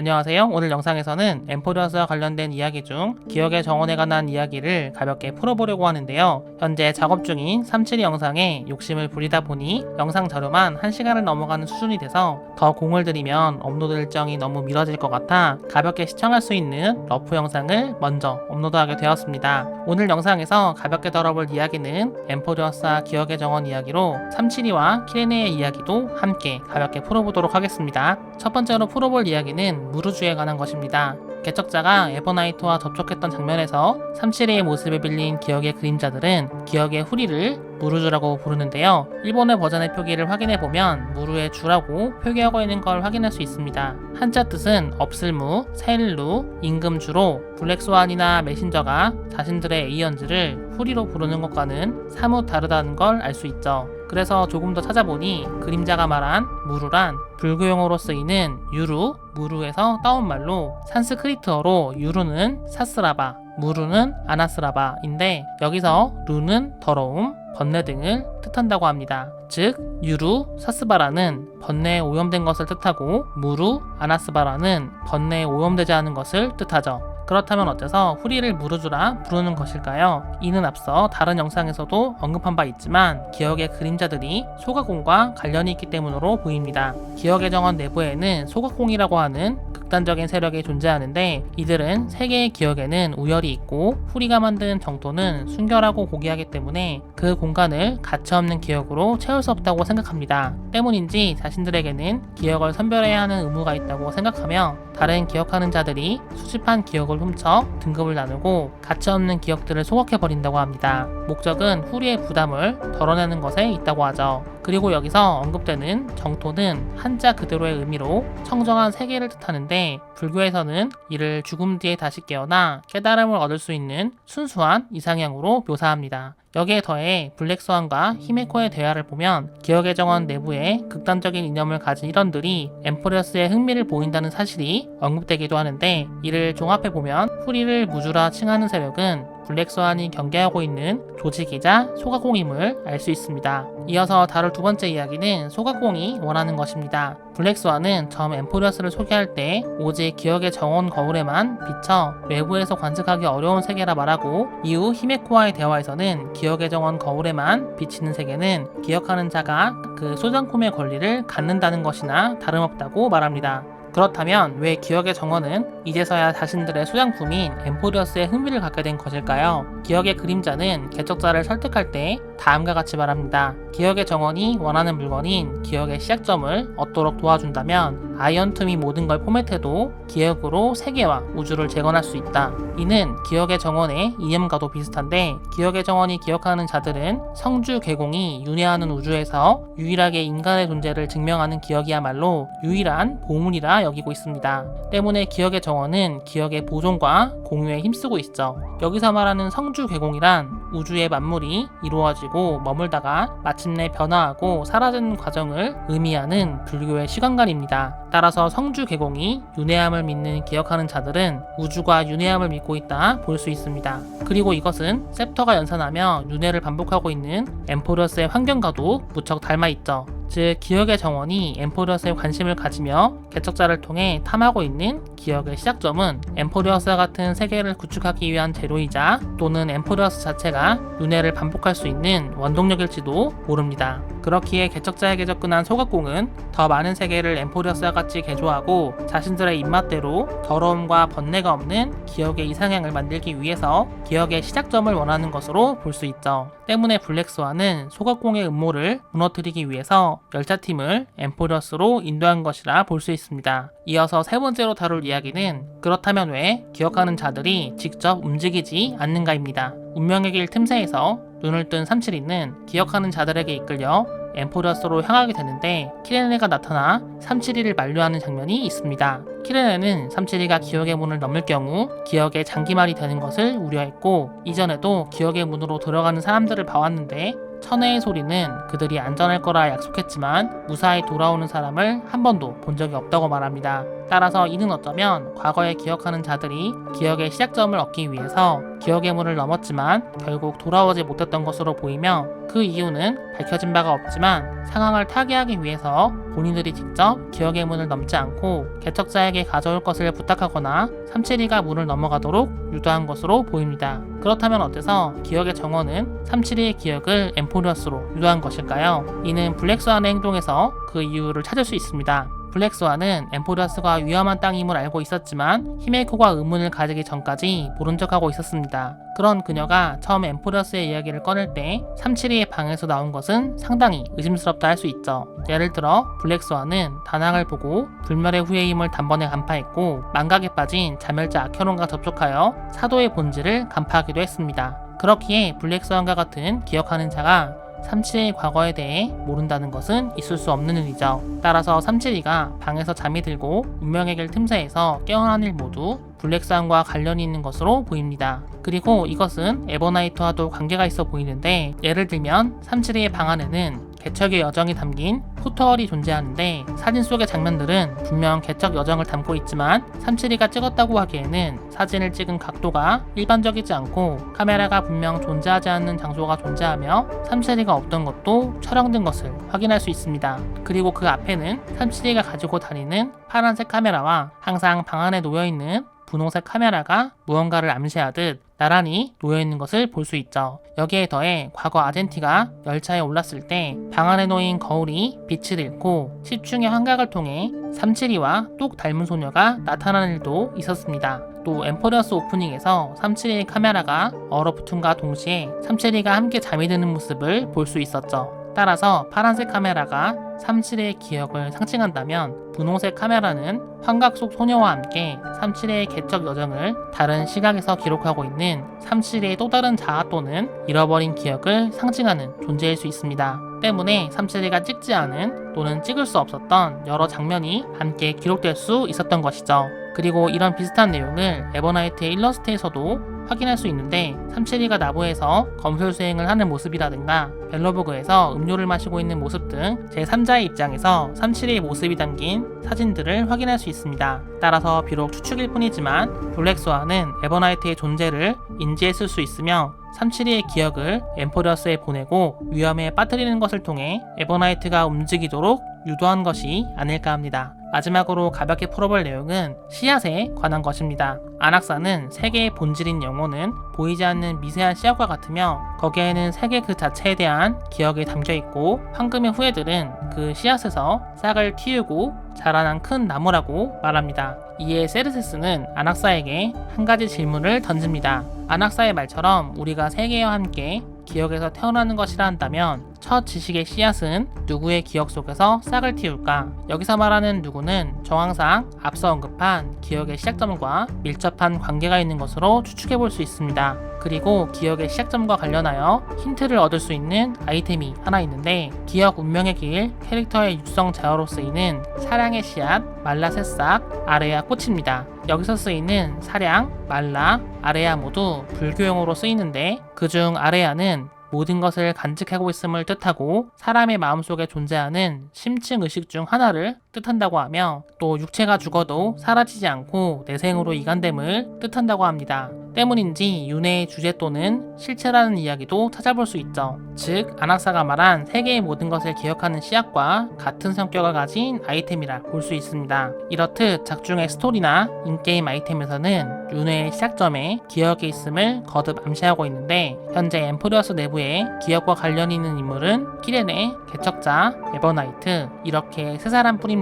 안녕하세요. 오늘 영상에서는 엠포리어스와 관련된 이야기 중 기억의 정원에 관한 이야기를 가볍게 풀어보려고 하는데요. 현재 작업 중인 372 영상에 욕심을 부리다 보니 영상 자료만 1시간을 넘어가는 수준이 돼서 더 공을 들이면 업로드 일정이 너무 미뤄질 것 같아 가볍게 시청할 수 있는 러프 영상을 먼저 업로드하게 되었습니다. 오늘 영상에서 가볍게 다뤄볼 이야기는 엠포리어스와 기억의 정원 이야기로 372와 키레네의 이야기도 함께 가볍게 풀어보도록 하겠습니다. 첫 번째로 풀어볼 이야기는 무르주에 관한 것입니다. 개척자가 에버나이트와 접촉했던 장면에서 372의 모습에 빌린 기억의 그림자들은 기억의 후리를 무르주라고 부르는데요. 일본의 버전의 표기를 확인해보면 무르의 주라고 표기하고 있는 걸 확인할 수 있습니다. 한자 뜻은 없을무, 세일루, 임금주로 블랙스완이나 메신저가 자신들의 에이언즈를 후리로 부르는 것과는 사뭇 다르다는 걸 알 수 있죠. 그래서 조금 더 찾아보니 그림자가 말한 무루란 불교용어로 쓰이는 유루, 무루에서 따온 말로 산스크리트어로 유루는 사스라바, 무루는 아나스라바인데 여기서 루는 더러움, 번뇌 등을 뜻한다고 합니다. 즉 유루, 사스바라는 번뇌에 오염된 것을 뜻하고 무루, 아나스바라는 번뇌에 오염되지 않은 것을 뜻하죠. 그렇다면 어째서 후리를 무르주라 부르는 것일까요? 이는 앞서 다른 영상에서도 언급한 바 있지만 기억의 그림자들이 소각공과 관련이 있기 때문으로 보입니다. 기억의 정원 내부에는 소각공이라고 하는 극단적인 세력이 존재하는데 이들은 세계의 기억에는 우열이 있고 후리가 만든 정토는 순결하고 고귀하기 때문에 그 공간을 가차없는 기억으로 채울 수 없다고 생각합니다. 때문인지 자신들에게는 기억을 선별해야 하는 의무가 있다고 생각하며 다른 기억하는 자들이 수집한 기억을 훔쳐 등급을 나누고 가치없는 기억들을 소각해버린다고 합니다. 목적은 후리의 부담을 덜어내는 것에 있다고 하죠. 그리고 여기서 언급되는 정토는 한자 그대로의 의미로 청정한 세계를 뜻하는데 불교에서는 이를 죽음 뒤에 다시 깨어나 깨달음을 얻을 수 있는 순수한 이상향으로 묘사합니다. 여기에 더해 블랙스완과 히메코의 대화를 보면 기억의 정원 내부에 극단적인 이념을 가진 일원들이 엠포리어스의 흥미를 보인다는 사실이 언급되기도 하는데 이를 종합해 보면 후리를 무주라 칭하는 세력은 블랙스완이 경계하고 있는 조직이자 소각공임을 알 수 있습니다. 이어서 다룰 두 번째 이야기는 소각공이 원하는 것입니다. 블랙스완은 처음 엠포리어스를 소개할 때 오직 기억의 정원 거울에만 비쳐 외부에서 관측하기 어려운 세계라 말하고 이후 히메코와의 대화에서는 기억의 정원 거울에만 비치는 세계는 기억하는 자가 그 소장품의 권리를 갖는다는 것이나 다름없다고 말합니다. 그렇다면 왜 기억의 정원은 이제서야 자신들의 소장품인 엠포리어스에 흥미를 갖게 된 것일까요? 기억의 그림자는 개척자를 설득할 때 다음과 같이 말합니다. 기억의 정원이 원하는 물건인 기억의 시작점을 얻도록 도와준다면 아이언툼이 모든 걸 포맷해도 기억으로 세계와 우주를 재건할 수 있다. 이는 기억의 정원의 이념과도 비슷한데 기억의 정원이 기억하는 자들은 성주 개공이 윤회하는 우주에서 유일하게 인간의 존재를 증명하는 기억이야말로 유일한 보물이라 여기고 있습니다. 때문에 기억의 정원은 기억의 보존과 공유에 힘쓰고 있죠. 여기서 말하는 성주 개공이란 우주의 만물이 이루어지고 머물다가 마침내 변화하고 사라지는 과정을 의미하는 불교의 시간관입니다. 따라서 성주 개공이 윤회함을 믿는 기억하는 자들은 우주가 윤회함을 믿고 있다 볼 수 있습니다. 그리고 이것은 셉터가 연산하며 윤회를 반복하고 있는 엠포리어스의 환경과도 무척 닮아 있죠. 즉 기억의 정원이 엠포리어스에 관심을 가지며 개척자를 통해 탐하고 있는 기억의 시작점은 엠포리어스와 같은 세계를 구축하기 위한 재료이자 또는 엠포리어스 자체가 윤회를 반복할 수 있는 원동력일지도 모릅니다. 그렇기에 개척자에게 접근한 소각공은 더 많은 세계를 엠포리어스와 같이 개조하고 자신들의 입맛대로 더러움과 번뇌가 없는 기억의 이상향을 만들기 위해서 기억의 시작점을 원하는 것으로 볼 수 있죠. 때문에 블랙스와는 소각공의 음모를 무너뜨리기 위해서 열차팀을 엠포리어스로 인도한 것이라 볼 수 있습니다. 이어서 세 번째로 다룰 이야기는 그렇다면 왜 기억하는 자들이 직접 움직이지 않는가입니다. 운명의 길 틈새에서 눈을 뜬 삼칠이는 기억하는 자들에게 이끌려 엠포리어스로 향하게 되는데 키레네가 나타나 372를 만류하는 장면이 있습니다. 키레네는 372가 기억의 문을 넘을 경우 기억의 장기말이 되는 것을 우려했고 이전에도 기억의 문으로 들어가는 사람들을 봐왔는데 천혜의 소리는 그들이 안전할 거라 약속했지만 무사히 돌아오는 사람을 한 번도 본 적이 없다고 말합니다. 따라서 이는 어쩌면 과거에 기억하는 자들이 기억의 시작점을 얻기 위해서 기억의 문을 넘었지만 결국 돌아오지 못했던 것으로 보이며 그 이유는 밝혀진 바가 없지만 상황을 타개하기 위해서 본인들이 직접 기억의 문을 넘지 않고 개척자에게 가져올 것을 부탁하거나 삼칠이가 문을 넘어가도록 유도한 것으로 보입니다. 그렇다면 어때서 기억의 정원은 삼칠이의 기억을 엠포리어스로 유도한 것일까요? 이는 블랙스완의 행동에서 그 이유를 찾을 수 있습니다. 블랙스완은 엠포리어스가 위험한 땅임을 알고 있었지만 히메이코가 의문을 가지기 전까지 모른 척하고 있었습니다. 그런 그녀가 처음 엠포리어스의 이야기를 꺼낼 때 삼칠이의 방에서 나온 것은 상당히 의심스럽다 할 수 있죠. 예를 들어 블랙스완은 다낭을 보고 불멸의 후예임을 단번에 간파했고 망각에 빠진 자멸자 아케론과 접촉하여 사도의 본질을 간파하기도 했습니다. 그렇기에 블랙스완과 같은 기억하는 자가 삼칠이의 과거에 대해 모른다는 것은 있을 수 없는 일이죠. 따라서 삼칠이가 방에서 잠이 들고 운명의 길 틈새에서 깨어난 일 모두 블랙스완과 관련이 있는 것으로 보입니다. 그리고 이것은 에버나이트와도 관계가 있어 보이는데 예를 들면 삼칠이의 방 안에는 개척의 여정이 담긴 포터얼이 존재하는데 사진 속의 장면들은 분명 개척 여정을 담고 있지만 삼칠이가 찍었다고 하기에는 사진을 찍은 각도가 일반적이지 않고 카메라가 분명 존재하지 않는 장소가 존재하며 삼칠이가 없던 것도 촬영된 것을 확인할 수 있습니다. 그리고 그 앞에는 삼칠이가 가지고 다니는 파란색 카메라와 항상 방 안에 놓여있는 분홍색 카메라가 무언가를 암시하듯 나란히 놓여있는 것을 볼 수 있죠. 여기에 더해 과거 아젠티가 열차에 올랐을 때 방 안에 놓인 거울이 빛을 잃고 10중의 환각을 통해 삼칠이와 똑 닮은 소녀가 나타나는 일도 있었습니다. 또 엠퍼리어스 오프닝에서 삼칠이의 카메라가 얼어붙음과 동시에 삼칠이가 함께 잠이 드는 모습을 볼 수 있었죠. 따라서 파란색 카메라가 삼칠의 기억을 상징한다면 분홍색 카메라는 환각 속 소녀와 함께 삼칠의 개척 여정을 다른 시각에서 기록하고 있는 삼칠의 또 다른 자아 또는 잃어버린 기억을 상징하는 존재일 수 있습니다. 때문에 삼칠이가 찍지 않은 또는 찍을 수 없었던 여러 장면이 함께 기록될 수 있었던 것이죠. 그리고 이런 비슷한 내용을 에버나이트의 일러스트에서도 확인할 수 있는데 삼칠이가 나무에서 검술 수행을 하는 모습이라든가 벨로브그에서 음료를 마시고 있는 모습 등 제3자의 입장에서 삼칠이의 모습이 담긴 사진들을 확인할 수 있습니다. 따라서 비록 추측일 뿐이지만 블랙스와는 에버나이트의 존재를 인지했을 수 있으며 삼칠이의 기억을 엠포리어스에 보내고 위험에 빠뜨리는 것을 통해 에버나이트가 움직이도록 유도한 것이 아닐까 합니다. 마지막으로 가볍게 풀어볼 내용은 씨앗에 관한 것입니다. 안악사는 세계의 본질인 영혼은 보이지 않는 미세한 씨앗과 같으며 거기에는 세계 그 자체에 대한 기억이 담겨 있고 황금의 후예들은 그 씨앗에서 싹을 틔우고 자라난 큰 나무라고 말합니다. 이에 세르세스는 안악사에게 한 가지 질문을 던집니다. 안악사의 말처럼 우리가 세계와 함께 기억에서 태어나는 것이라 한다면 첫 지식의 씨앗은 누구의 기억 속에서 싹을 틔울까? 여기서 말하는 누구는 정황상 앞서 언급한 기억의 시작점과 밀접한 관계가 있는 것으로 추측해 볼 수 있습니다. 그리고 기억의 시작점과 관련하여 힌트를 얻을 수 있는 아이템이 하나 있는데 기억 운명의 길 캐릭터의 육성 자어로 쓰이는 사량의 씨앗, 말라 새싹, 아레아 꽃입니다. 여기서 쓰이는 사량, 말라, 아레아 모두 불교용어로 쓰이는데 그중 아레아는 모든 것을 간직하고 있음을 뜻하고 사람의 마음속에 존재하는 심층 의식 중 하나를 뜻한다고 하며 또 육체가 죽어도 사라지지 않고 내생으로 이간됨을 뜻한다고 합니다. 때문인지 윤회의 주제 또는 실체라는 이야기도 찾아볼 수 있죠. 즉 안학사가 말한 세계의 모든 것을 기억하는 씨앗과 같은 성격을 가진 아이템이라 볼 수 있습니다. 이렇듯 작중의 스토리나 인게임 아이템에서는 윤회의 시작점에 기억이 있음을 거듭 암시하고 있는데 현재 엠포리어스 내부에 기억과 관련 있는 인물은 키레네, 개척자, 에버나이트 이렇게 세 사람뿐입니다.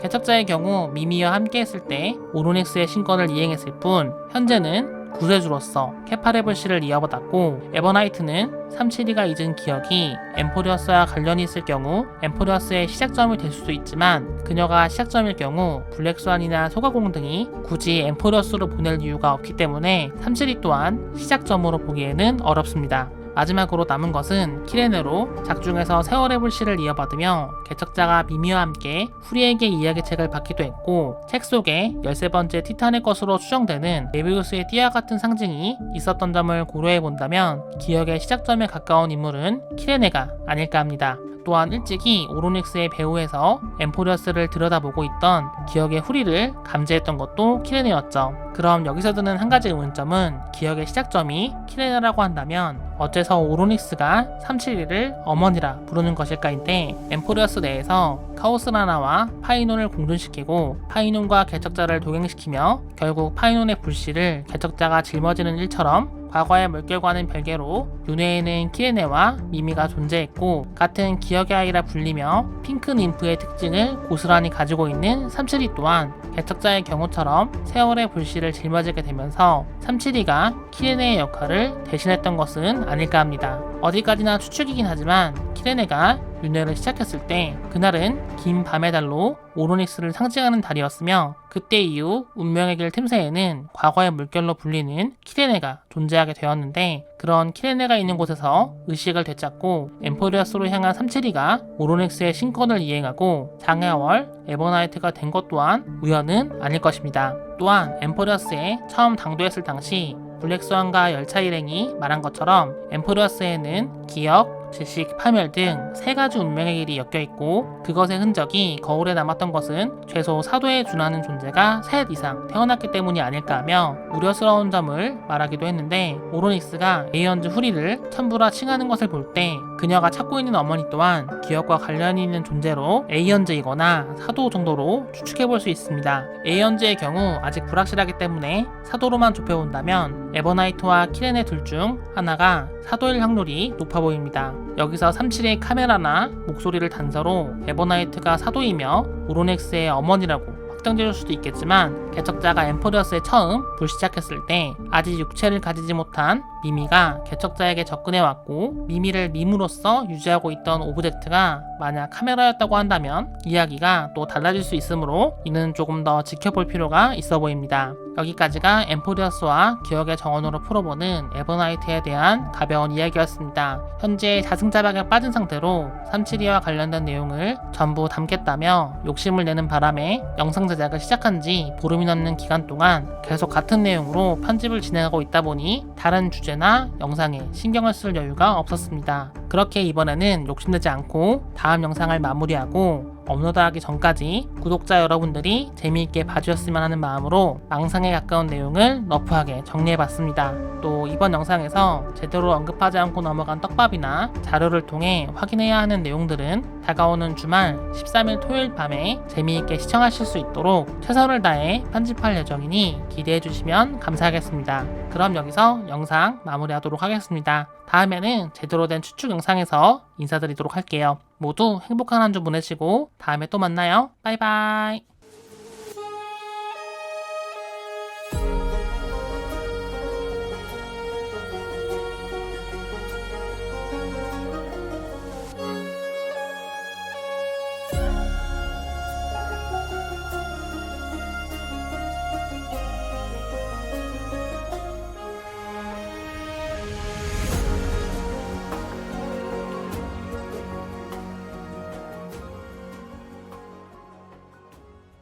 개척자의 경우 미미와 함께 했을 때 오로닉스의 신권을 이행했을 뿐 현재는 구세주로서 케파레블씨를 이어받았고 에버나이트는 삼칠이가 잊은 기억이 엠포리어스와 관련이 있을 경우 엠포리어스의 시작점이 될 수도 있지만 그녀가 시작점일 경우 블랙스완이나 소가공 등이 굳이 엠포리어스로 보낼 이유가 없기 때문에 삼칠이 또한 시작점으로 보기에는 어렵습니다. 마지막으로 남은 것은 키레네로 작중에서 세월의 불씨를 이어받으며 개척자가 미미와 함께 후리에게 이야기책을 받기도 했고 책 속에 13번째 티탄의 것으로 추정되는 메비우스의 띠와 같은 상징이 있었던 점을 고려해 본다면 기억의 시작점에 가까운 인물은 키레네가 아닐까 합니다. 또한 일찍이 오로닉스의 배후에서 엠포리어스를 들여다보고 있던 기억의 후리를 감지했던 것도 키레네였죠. 그럼 여기서 드는 한 가지 의문점은 기억의 시작점이 키레나라고 한다면 어째서 오로니스가 371을 어머니라 부르는 것일까인데 엠포리어스 내에서 카오스라나와 파이논을 공존시키고 파이논과 개척자를 동행시키며 결국 파이논의 불씨를 개척자가 짊어지는 일처럼 과거의 물결과는 별개로 윤회에는 키레네와 미미가 존재했고 같은 기억의 아이라 불리며 핑크 님프의 특징을 고스란히 가지고 있는 삼7이 또한 개척자의 경우처럼 세월의 불씨를 짊어지게 되면서 372가 키레네의 역할을 대신했던 것은 아닐까 합니다. 어디까지나 추측이긴 하지만 키레네가 윤회를 시작했을 때 그날은 긴 밤의 달로 오로닉스를 상징하는 달이었으며 그때 이후 운명의 길 틈새에는 과거의 물결로 불리는 키레네가 존재하게 되었는데 그런 키레네가 있는 곳에서 의식을 되찾고 엠포리어스로 향한 372가 오로닉스의 신권을 이행하고 장애월 에버나이트가 된 것 또한 우연은 아닐 것입니다. 또한 엠포리어스에 처음 당도했을 당시 블랙스완과 열차 일행이 말한 것처럼 엠포리어스에는 기억, 지식, 파멸 등 세 가지 운명의 길이 엮여 있고 그것의 흔적이 거울에 남았던 것은 최소 사도에 준하는 존재가 셋 이상 태어났기 때문이 아닐까 하며 우려스러운 점을 말하기도 했는데 오로닉스가 에이언즈 후리를 천부라 칭하는 것을 볼 때 그녀가 찾고 있는 어머니 또한 기억과 관련이 있는 존재로 에이언즈이거나 사도 정도로 추측해 볼 수 있습니다. 에이언즈의 경우 아직 불확실하기 때문에 사도로만 좁혀본다면 에버나이트와 키렌의 둘 중 하나가 사도일 확률이 높아 보입니다. 여기서 37의 카메라나 목소리를 단서로 에버나이트가 사도이며 오로넥스의 어머니라고 확정될 수도 있겠지만 개척자가 엠포리어스에 처음 불시작했을 때 아직 육체를 가지지 못한 미미가 개척자에게 접근해왔고 미미를 밈으로써 유지하고 있던 오브젝트가 만약 카메라였다고 한다면 이야기가 또 달라질 수 있으므로 이는 조금 더 지켜볼 필요가 있어 보입니다. 여기까지가 엠포리어스와 기억의 정원으로 풀어보는 에버나이트에 대한 가벼운 이야기였습니다. 현재 자승자박에 빠진 상태로 372와 관련된 내용을 전부 담겠다며 욕심을 내는 바람에 영상 제작을 시작한 지 보름이 넘는 기간 동안 계속 같은 내용으로 편집을 진행하고 있다 보니 다른 주제나 영상에 신경을 쓸 여유가 없었습니다. 그렇게 이번에는 욕심내지 않고 다음 영상을 마무리하고 업로드하기 전까지 구독자 여러분들이 재미있게 봐주셨으면 하는 마음으로 망상에 가까운 내용을 러프하게 정리해봤습니다. 또 이번 영상에서 제대로 언급하지 않고 넘어간 떡밥이나 자료를 통해 확인해야 하는 내용들은 다가오는 주말 13일 토요일 밤에 재미있게 시청하실 수 있도록 최선을 다해 편집할 예정이니 기대해 주시면 감사하겠습니다. 그럼 여기서 영상 마무리하도록 하겠습니다. 다음에는 제대로 된 추측 영상에서 인사드리도록 할게요. 모두 행복한 한 주 보내시고 다음에 또 만나요. 바이바이.